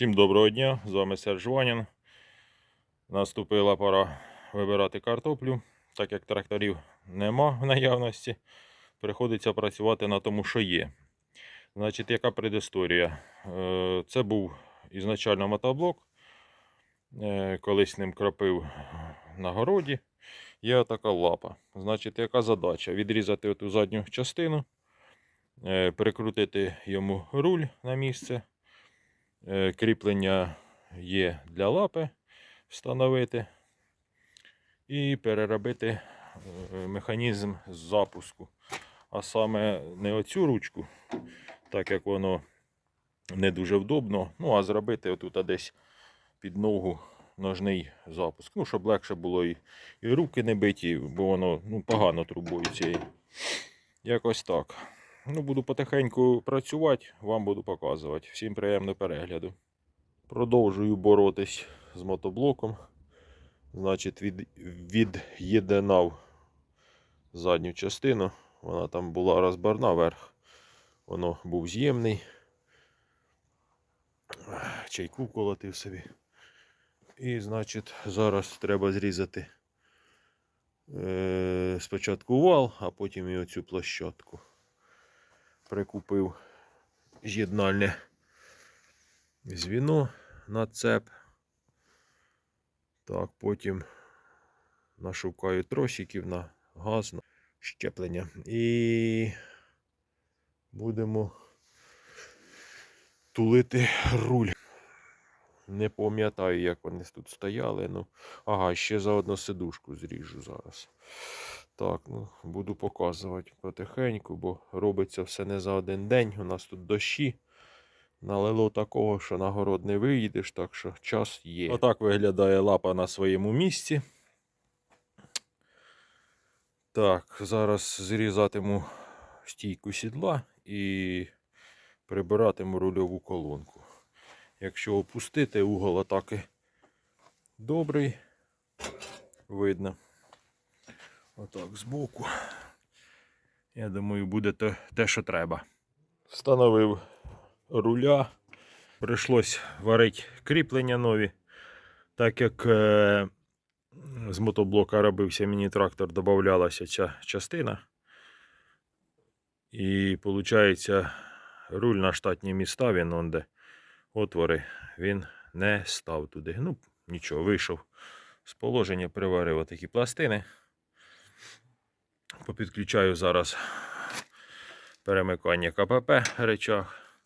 Всім доброго дня, з вами Серж Ванін. Наступила пора вибирати картоплю. Так як тракторів нема в наявності, приходиться працювати на тому, що є. Значить, яка предісторія? Е, Це був ізначально мотоблок. Е, Колись ним кропив на городі. Є така лапа. Значить, яка задача? Відрізати оту задню частину, е, прикрутити йому руль на місце. Е, Кріплення є для лапи встановити і переробити е, механізм запуску. А саме не оцю ручку, так як воно не дуже вдобно. Ну, а зробити отут десь під ногу ножний запуск. Ну, щоб легше було і, і руки не биті, бо воно ну, погано трубою цією. Якось так. Ну, буду потихеньку працювати, вам буду показувати. Всім приємного перегляду. Продовжую боротись з мотоблоком. Значить, від, від'єднав задню частину. Вона там була розбарна верх. Воно був з'ємний. Чайку колотив собі. І, значить, зараз треба зрізати е, спочатку вал, а потім і оцю площадку прикупив з'єднальне звіно на цеп. Так, потім нашукаю тросиків на газ, на щеплення. І будемо тулити руль. Не пам'ятаю, як вони тут стояли. Ну, ага, ще заодно сидушку зріжу зараз. Так, ну, буду показувати потихеньку, бо робиться все не за один день. У нас тут дощі. Налило такого, що на город не виїдеш, так що час є. Отак виглядає лапа на своєму місці. Так, зараз зрізатиму стійку сідла і прибиратиму рульову колонку. Якщо опустити угол атаки добрий, видно. Отак, збоку. Я думаю, буде те, те, що треба. Встановив руля. Прийшлось варити кріплення нові. Так як е, з мотоблока робився міні-трактор, додавалася ця частина. І виходить, руль на штатні міста, він он де отвори, він не став туди. Ну, нічого, вийшов з положення, приварив такі пластини. Попідключаю зараз перемикання КПП речах.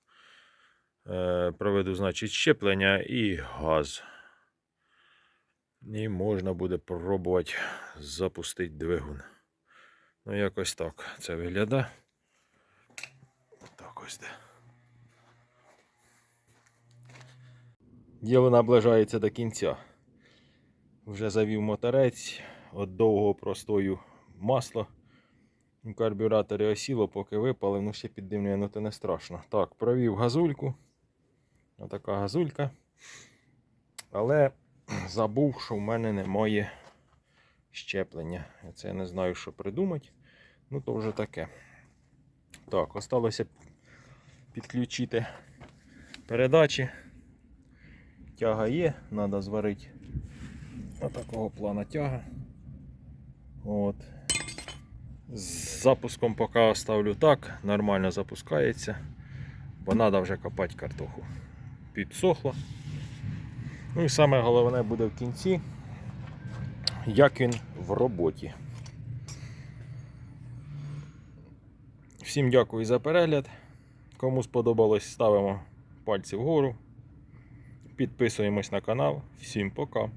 Е, Проведу, значить, щеплення і газ. І можна буде пробувати запустити двигун. Ну, якось так це виглядає. Так ось де. Діло наближається до кінця. Вже завів моторець від довгого простою масло. Карбюраторі осіло, поки випали, ну ще піддимлює, ну то не страшно. Так, провів газульку. Отака газулька. Але забув, що в мене немає щеплення. Це я не знаю, що придумати. Ну, то вже таке. Так, осталося підключити передачі. Тяга є, треба зварити отакого плана тяга. От. З запуском поки оставлю так, нормально запускається, бо треба вже копати картоху. Підсохло. Ну і саме головне буде в кінці, як він в роботі. Всім дякую за перегляд. Кому сподобалось, ставимо пальці вгору. Підписуємось на канал. Всім пока.